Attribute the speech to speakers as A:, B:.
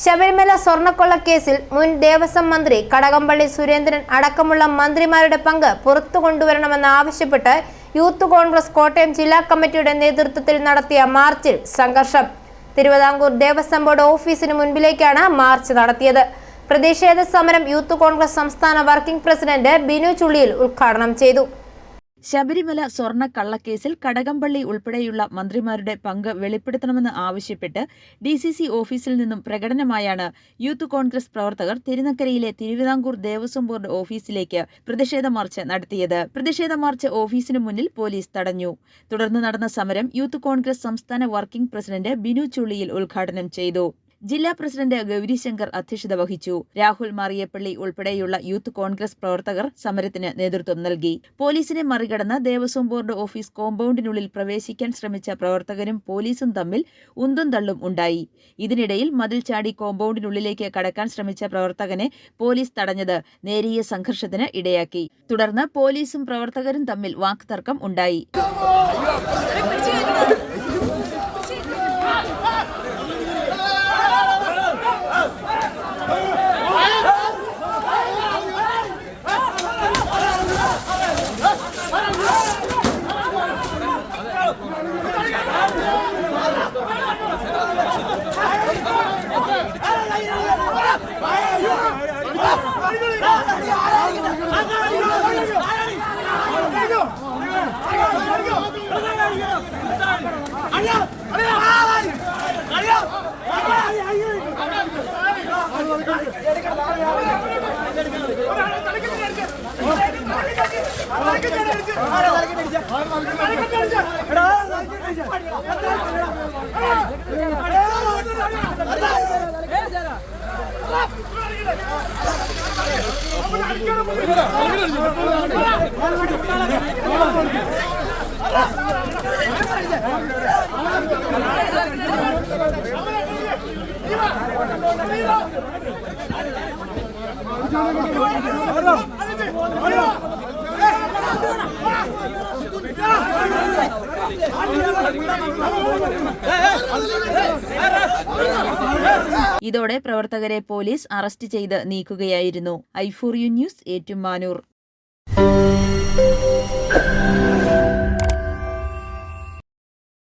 A: ശബരിമല സ്വർണക്കൊള്ളക്കേസിൽ മുൻ ദേവസ്വം മന്ത്രി കടകംപള്ളി സുരേന്ദ്രൻ അടക്കമുള്ള മന്ത്രിമാരുടെ പങ്ക് പുറത്തു കൊണ്ടുവരണമെന്ന് ആവശ്യപ്പെട്ട് യൂത്ത് കോൺഗ്രസ് കോട്ടയം ജില്ലാ കമ്മിറ്റിയുടെ നേതൃത്വത്തിൽ നടത്തിയ മാർച്ചിൽ സംഘർഷം. തിരുവിതാംകൂർ ദേവസ്വം ബോർഡ് ഓഫീസിന് മുൻപിലേക്കാണ് മാർച്ച് നടത്തിയത്. പ്രതിഷേധ സമരം യൂത്ത് കോൺഗ്രസ് സംസ്ഥാന വർക്കിംഗ് പ്രസിഡന്റ് ബിനു ചുള്ളിയിൽ ഉദ്ഘാടനം ചെയ്തു.
B: ശബരിമല സ്വർണ കള്ളക്കേസിൽ കടകംപള്ളി ഉൾപ്പെടെയുള്ള മന്ത്രിമാരുടെ പങ്ക് വെളിപ്പെടുത്തണമെന്ന് ആവശ്യപ്പെട്ട് ഡി സി സി ഓഫീസിൽ നിന്നും പ്രകടനമായാണ് യൂത്ത് കോൺഗ്രസ് പ്രവർത്തകർ തിരുനക്കരയിലെ തിരുവിതാംകൂർ ദേവസ്വം ബോർഡ് ഓഫീസിലേക്ക് പ്രതിഷേധ മാർച്ച് നടത്തിയത്. പ്രതിഷേധ മാർച്ച് ഓഫീസിന് മുന്നിൽ പോലീസ് തടഞ്ഞു. തുടർന്ന് നടന്ന സമരം യൂത്ത് കോൺഗ്രസ് സംസ്ഥാന വർക്കിംഗ് പ്രസിഡന്റ് ബിനു ചുള്ളിയിൽ ഉദ്ഘാടനം ചെയ്തു. ജില്ലാ പ്രസിഡന്റ് ഗൗരിശങ്കർ അധ്യക്ഷത വഹിച്ചു. രാഹുൽ മാറിയപ്പള്ളി ഉൾപ്പെടെയുള്ള യൂത്ത് കോൺഗ്രസ് പ്രവർത്തകർ സമരത്തിന് നേതൃത്വം നൽകി. പോലീസിനെ മറികടന്ന് ദേവസ്വം ബോർഡ് ഓഫീസ് കോമ്പൗണ്ടിനുള്ളിൽ പ്രവേശിക്കാൻ ശ്രമിച്ച പ്രവർത്തകരും പോലീസും തമ്മിൽ ഉന്തും തള്ളും ഉണ്ടായി. ഇതിനിടയിൽ മതിൽ ചാടി കോമ്പൗണ്ടിനുള്ളിലേക്ക് കടക്കാൻ ശ്രമിച്ച പ്രവർത്തകനെ പോലീസ് തടഞ്ഞത് നേരിയ സംഘർഷത്തിന് ഇടയാക്കി. തുടർന്ന് പോലീസും പ്രവർത്തകരും തമ്മിൽ വാക്തർക്കം ഉണ്ടായി. അടിക്കണം ഇതോടെ പ്രവർത്തകരെ പോലീസ് അറസ്റ്റ് ചെയ്ത് നീക്കുകയായിരുന്നു. ഐഫോറിയു ന്യൂസ് ഏറ്റുമാനൂർ.